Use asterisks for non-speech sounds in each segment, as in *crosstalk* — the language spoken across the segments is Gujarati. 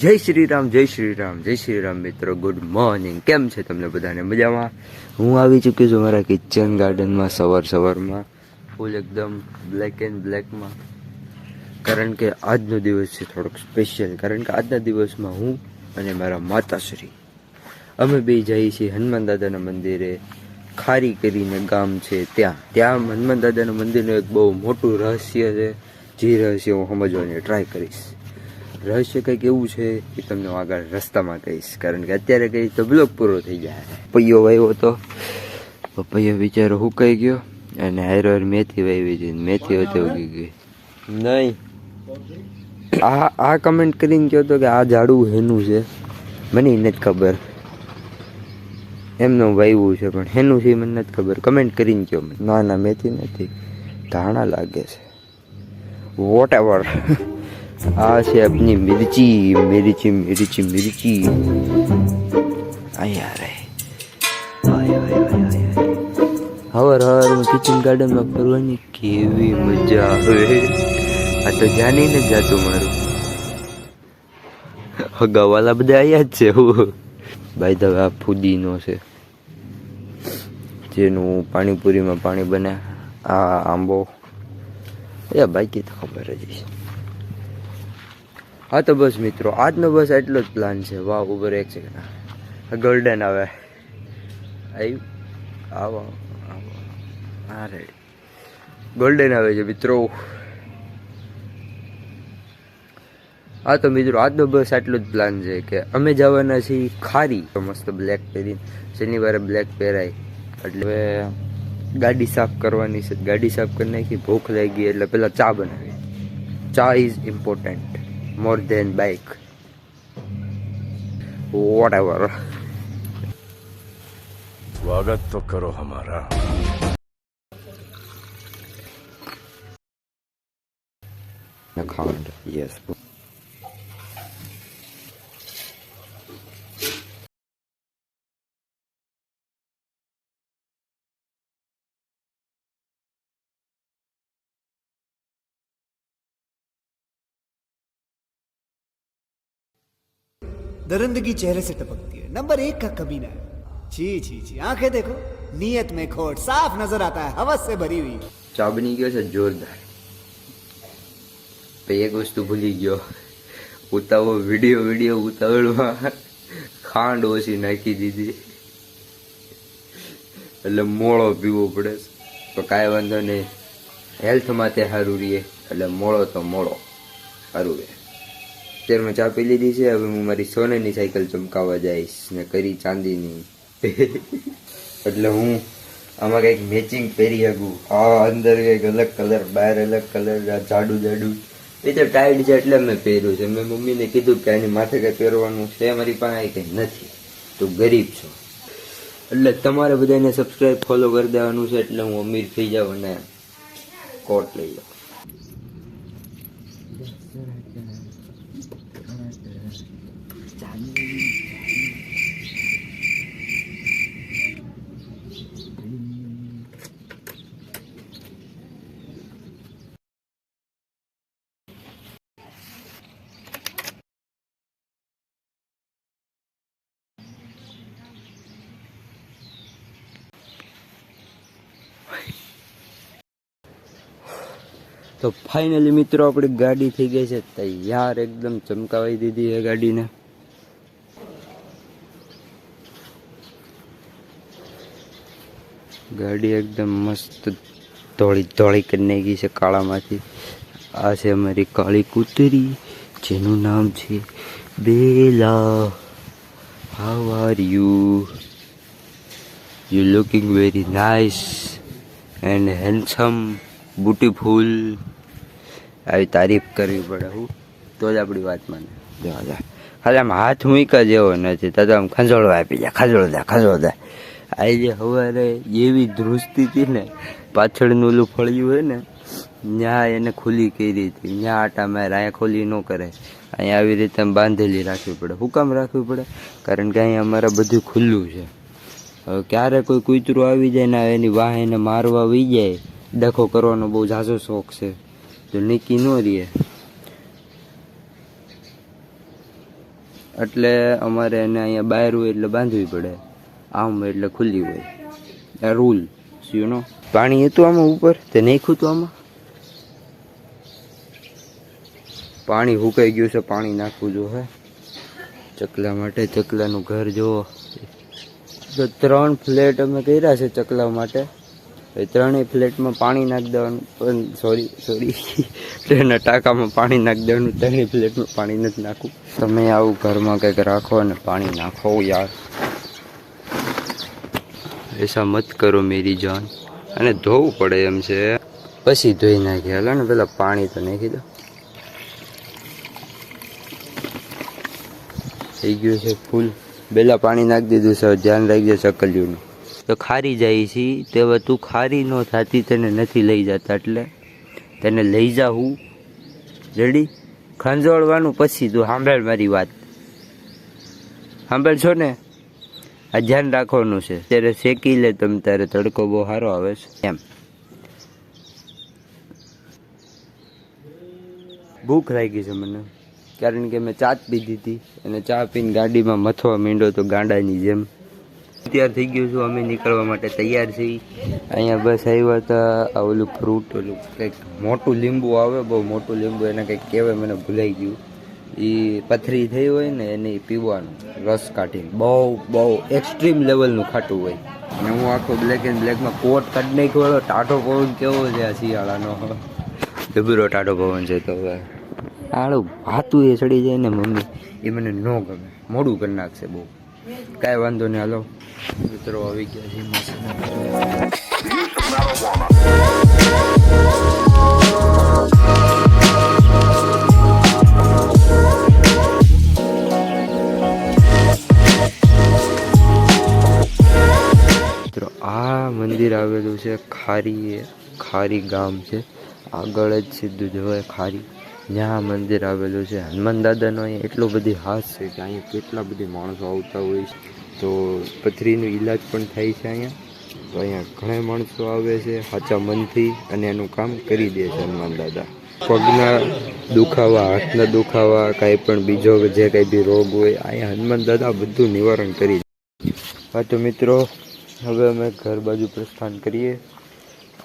જય શ્રી રામ જય શ્રી રામ જય શ્રી રામ મિત્રો. ગુડ મોર્નિંગ કેમ છે તમને બધાને મજામાં? હું આવી ચૂક્યો છું મારા કિચન ગાર્ડનમાં સવાર સવારમાં. ફૂલ એકદમ બ્લેક એન્ડ બ્લેકમાં કારણ કે આજનો દિવસ છે થોડોક સ્પેશિયલ કારણ કે આજના દિવસમાં હું અને મારા માતાશ્રી, અમે બે જઈએ છીએ હનુમાન દાદાના મંદિરે. ખારી કરીને ગામ છે ત્યાં. ત્યાં હનુમાન દાદાના મંદિરનું એક બહુ મોટું રહસ્ય છે. જે રહસ્ય હું સમજવાની ટ્રાય કરીશ. રહસ્ય કંઈક એવું છે એ તમને હું આગળ રસ્તામાં કહીશ. કારણ કે અત્યારે કહીશ તો બ્લોક પૂરો થઈ જાય. પૈયો વાવ્યો હતો. પપૈયો બિચારો હુકાઈ ગયો અને હારો મેથી વાવી છે. મેથી હતી ઉગી ગઈ. નહીં. આ આ કમેન્ટ કરીને કહો તો કે આ ઝાડું હેનું છે. મને નથી ખબર. એમનું વાવ્યું છે, પણ હેનું છે મને નથી ખબર. કમેન્ટ કરીને કહો ના ના મેથી નથી. ધાણા લાગે છે. વોટ એવર *laughs* આ છે આપની મિર્ચી મિર્ચી મિર્ચી મિર્ચી. અહીંયા રે. હવાર હવારમાં કિચન ગાર્ડનમાં ફરવાની કેવી મજા આવે. આ તો જાની ને જાતું મારું. હગાવાલા બધા અહીંયા જ છે, હું. ભાઈ તો આ ફુદીનો છે. જેનું પાણીપુરીમાં પાણી બને આ આંબો. એ બાકી તો ખબર જ છે હા, તો બસ મિત્રો, આજનો બસ એટલો જ પ્લાન છે. વાહ ઉબર એક સેકન્ડ ગોલ્ડન આવે આવ્યું આવો આવો હા રેડી ગોલ્ડન આવે છે મિત્રો. હા, તો મિત્રો, આજનો બસ આટલો જ પ્લાન છે કે અમે જવાના છીએ ખારી. મસ્ત બ્લેક પહેરીને. શનિવારે બ્લેક પહેરાય. એટલે હવે ગાડી સાફ કરવાની છે. ગાડી સાફ કરી નાખી, ભૂખ લાગી, એટલે પહેલાં ચા બનાવી ચા is important more than bike. Whatever. स्वागत तो करो हमारा account yes. दरिंदगी चेहरे से टपकती है नंबर एक का कमीना है जी जी जी आंखें देखो नीयत में खोट साफ नजर आता है हवस से भरी हुई ચા બની ગયો છે જોરદાર પછી એક વસ્તુ ભૂલી ગયો ઉતાવળ વિડીયો વિડીયો ઉતાવળમાં ખાંડ ઓછી નાખી દીધી એટલે મોળો પીવો પડે તો કાંઈ વાંધો નહીં હેલ્થ માટે સારું રહીએ એટલે મોળો તો મોળો સારું રહે અત્યારે મેં ચા પી લીધી છે, હવે હું મારી સોનેની સાયકલ ચમકાવવા જઈશ ને કરી ચાંદીની. એટલે હું આમાં કંઈક મેચિંગ પહેરી શકું. આ અંદર કંઈક અલગ કલર બહાર અલગ કલર જાડું જાડું. એ તો ટાઈટ છે એટલે મેં પહેર્યું છે. મેં મમ્મીને કીધું કે આની માથે કંઈ પહેરવાનું છે, મારી પાસે કંઈ નથી. તો ગરીબ છો. એટલે તમારે બધાને સબસ્ક્રાઈબ ફોલો કરી દેવાનું છે, એટલે હું અમીર થઈ જાઉં અને કોટ લઈ જાઉં. તો ફાઇનલી મિત્રો આપણી ગાડી થઈ ગઈ છે. તૈયાર એકદમ ચમકાવી દીધી છે ગાડીને. ગાડી એકદમ મસ્ત ધોળી ધોળી કરી ગઈ છે કાળામાંથી. આ છે અમારી કાળી કૂતરી, જેનું નામ છે Bela. How are you you looking very nice and handsome beautiful. આવી તારીફ કરવી પડે હું. તો જ આપણી વાત માને. જવા જાય ખાલી આમ હાથ મૂકા જેવો નથી. તો આમ ખંજોળવા આપી જાય. ખંજોળ દે ખંજોળ દે આ જે સવારે એવી ધ્રુસ્તી હતી ને, પાછળનું ઓલું ફળિયું હોય ને ત્યાં એને ખુલ્લી કરી હતી. ત્યાં આટા મારે અહીંયા ખુલ્લી ન કરે. અહીંયા આવી રીતે બાંધેલી રાખવી પડે. હુકામ રાખવી પડે? કારણ કે અહીંયા અમારે બધું ખુલ્લું છે. હવે ક્યારે કોઈ કૂતરું આવી જાય ને, એની વાહ એને મારવા વહી જાય ડખો કરવાનો બહુ ઝાઝો શોખ છે. તો નિકી ન રહીએ. એટલે અમારે એને અહીંયા બહાર હોય એટલે બાંધવી પડે. આમ હોય એટલે ખુલ્લી હોય. રૂલ યુ નો પાણી હતું આમાં ઉપર? તે નાખ્યું હતું આમાં? પાણી હુકાઈ ગયું છે, પાણી નાખવું જો હે ચકલા માટે ચકલાનું ઘર જુઓ. તો ત્રણ ફ્લેટ અમે કર્યા છે ચકલા માટે. ત્રણેય ફ્લેટમાં પાણી નાખી દેવાનું. સોરી સોરી ટ્રેનના ટાંકામાં પાણી નાખી દેવાનું. ત્રણેય ફ્લેટમાં પાણી નથી નાખવું. તમે આવું ઘરમાં કંઈક રાખો અને પાણી નાખો યાર. એસા મત કરો મેરી જાન. અને ધોવું પડે એમ છે. પછી ધોઈ નાખી. હાલો ને પેલા પાણી તો નાખી દો. થઈ ગયું છે ફૂલ. બેલા પાણી નાખી દીધું છે. ધ્યાન રાખજે ચકલિયુંનું તો ખારી જાય છે તે હવે તું ખારી ન થતી તેને નથી લઈ જતા, એટલે તેને લઈ જા હું. રેડી? ખંજોળવાનું પછી તું સાંભળ મારી વાત. સાંભળ છો ને? આ ધ્યાન રાખવાનું છે. ત્યારે શેકી લે તમે ત્યારે તડકો બહુ સારો આવે છે. એમ. ભૂખ લાગી છે મને. કારણ કે મેં ચા પીધી હતી. અને ચા પીને ગાડીમાં મથવા માંડ્યો તો ગાંડાની જેમ. તૈયાર થઈ ગયું છું. અમે નીકળવા માટે તૈયાર છીએ. અહીંયા બસ આવ્યા હતા. ઓલું ફ્રૂટ ઓલું કંઈક મોટું લીંબુ આવે, બહુ મોટું લીંબુ, એને કંઈક કહેવાય, મને ભૂલાઈ ગયું. એ પથરી થઈ હોય ને, એને પીવાનું, રસ કાઢીને. બહુ બહુ એક્સ્ટ્રીમ લેવલનું ખાટું હોય. અને હું આખો બ્લેક એન્ડ બ્લેકમાં કોટ કાઢ નાખ્યો ટાઢો પવન કેવો છે આ શિયાળાનો. જબરો ટાઢો પવન છે તો હવે. આળું ભાતું એ ચડી જાય ને મમ્મી. એ મને ન ગમે. મોડું કરી નાખશે બહુ. કાંઈ વાંધો નહીં, હાલો. મિત્રો આવી ગયા છે મિત્રો, આ મંદિર આવેલું છે ખારી ખારી ગામ છે. આગળ જ સીધું જવાય ખારી. જ્યાં મંદિર આવેલું છે. હનુમાન દાદાનો અહીંયા એટલો બધી હાથ છે કે અહીંયા કેટલા બધી માણસો આવતા હોય છે. તો પથરીનો ઈલાજ પણ થાય છે અહીંયા. તો અહીંયા ઘણા માણસો આવે છે સાચા મનથી અને એનું કામ કરી દે છે હનુમાન દાદા. પગના દુખાવા, હાથના દુખાવા, કાંઈ પણ બીજો જે કાંઈ બી રોગ હોય, અહીંયા હનુમાન દાદા બધું નિવારણ કરી દે. હા તો મિત્રો, હવે અમે ઘર બાજુ પ્રસ્થાન કરીએ.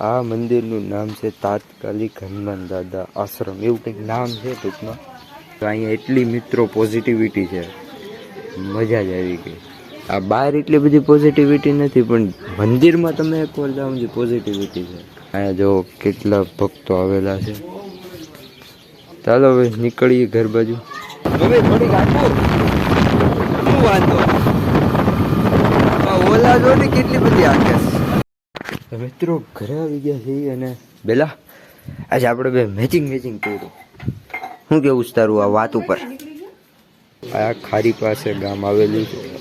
આ મંદિરનું નામ છે તાત્કાલિક હનુમાન દાદા આશ્રમ. એવું કંઈક નામ છે ટૂંકમાં? તો અહીંયા એટલી મિત્રો પોઝિટિવિટી છે. મજા જ આવી ગઈ. આ બહાર એટલી બધી પોઝિટિવિટી નથી, પણ મંદિરમાં તમે એક વાર જાઓ જે પોઝિટિવિટી છે. અહીંયા જો કેટલા ભક્તો આવેલા છે. ચાલો હવે નીકળીએ ઘર બાજુ. ઓલા જો ને કેટલી બધી આગે મિત્રો, ઘરે આવી ગયા છીએ અને બેલા, આજે આપણે બે મેચિંગ મેચિંગ કર્યું શું કેવું તારું આ વાત ઉપર? આ ખારી પાસે ગામ આવેલું છે.